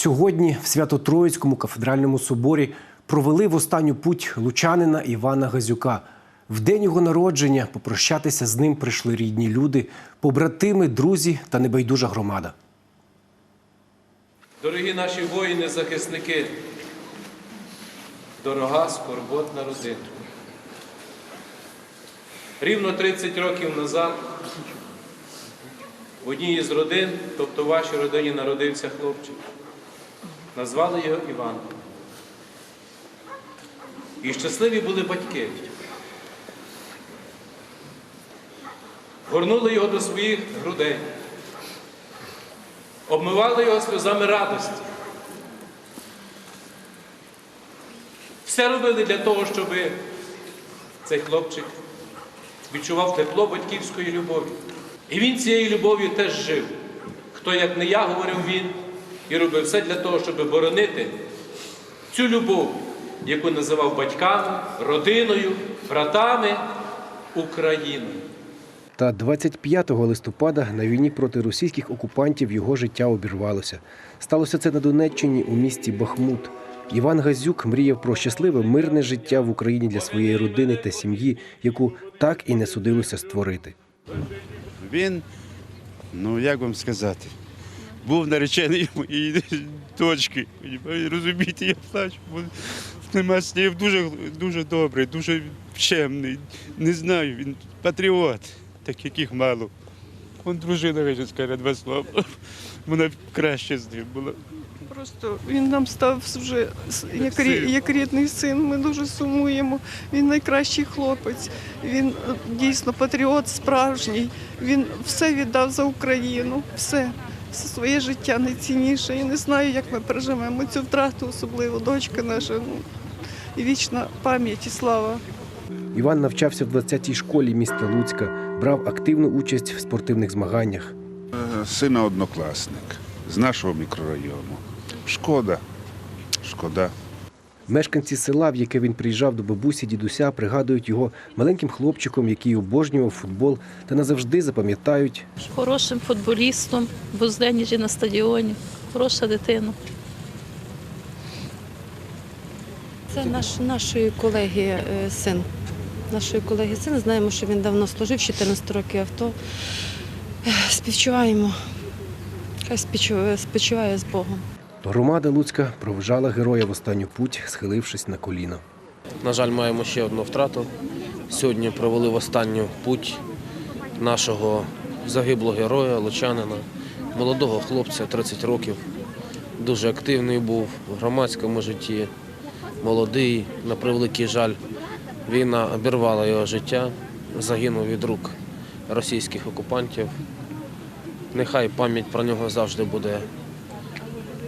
Сьогодні в Свято-Троїцькому кафедральному соборі провели в останню путь лучанина Івана Газюка. В день його народження попрощатися з ним прийшли рідні люди, побратими, друзі та небайдужа громада. Дорогі наші воїни-захисники, дорога скорботна родина. Рівно 30 років назад в одній із родин, тобто в вашій родині, народився хлопчик. Назвали його Іван. І щасливі були батьки. Горнули його до своїх грудей обмивали його сльозами радості. Все робили для того, щоб цей хлопчик відчував тепло батьківської любові. І він цією любов'ю теж жив. Хто, як не я, говорив він, і робив все для того, щоб боронити цю любов, яку називав батьками, родиною, братами, Україною. Та 25 листопада на війні проти російських окупантів його життя обірвалося. Сталося це на Донеччині у місті Бахмут. Іван Газюк мріяв про щасливе мирне життя в Україні для своєї родини та сім'ї, яку так і не судилося створити. Він, ну як вам сказати, був наречений моєї дочки. Розумієте, я плачу. бо Нема слів, дуже, дуже добрий, дуже чемний. Не знаю, він патріот, так яких мало. Он дружина вийде скаже два слова. Вона краще з ним була. Просто він нам став вже як, як рідний син. Ми дуже сумуємо. Він найкращий хлопець. Він е, дійсно патріот справжній. Він все віддав за Україну. Все. Все своє життя найцінніше. Я не знаю, як ми переживемо цю втрату, особливо дочка наша. Ну, і вічна пам'ять і слава. Іван навчався в 20-й школі міста Луцька, брав активну участь в спортивних змаганнях. Е, Сина однокласник з нашого мікрорайону. Шкода. Шкода. Мешканці села, в яке він приїжджав до бабусі дідуся, пригадують його маленьким хлопчиком, який обожнював футбол, та назавжди запам'ятають хорошим футболістом, в Узденіжі на стадіоні. Хороша дитина. Це наш, нашої колеги е, син. Нашої колеги син. Знаємо, що він давно служив, 14 років авто. Співчуваємо. Хай співчуває з Богом. Громада Луцька проважала героя в останню путь, схилившись на коліна. На жаль, маємо ще одну втрату. Сьогодні провели в останню путь нашого загиблого героя, лучанина, молодого хлопця, 30 років. Дуже активний був в громадському житті, молодий, на превеликий жаль. Війна обірвала його життя, загинув від рук російських окупантів. Нехай пам'ять про нього завжди буде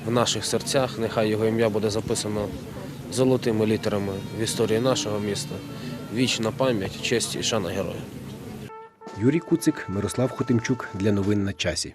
в наших серцях, нехай його ім'я буде записано золотими літерами в історії нашого міста. Вічна пам'ять, честь і шана героя. Юрій Куцик, Мирослав Хотимчук для новин на часі.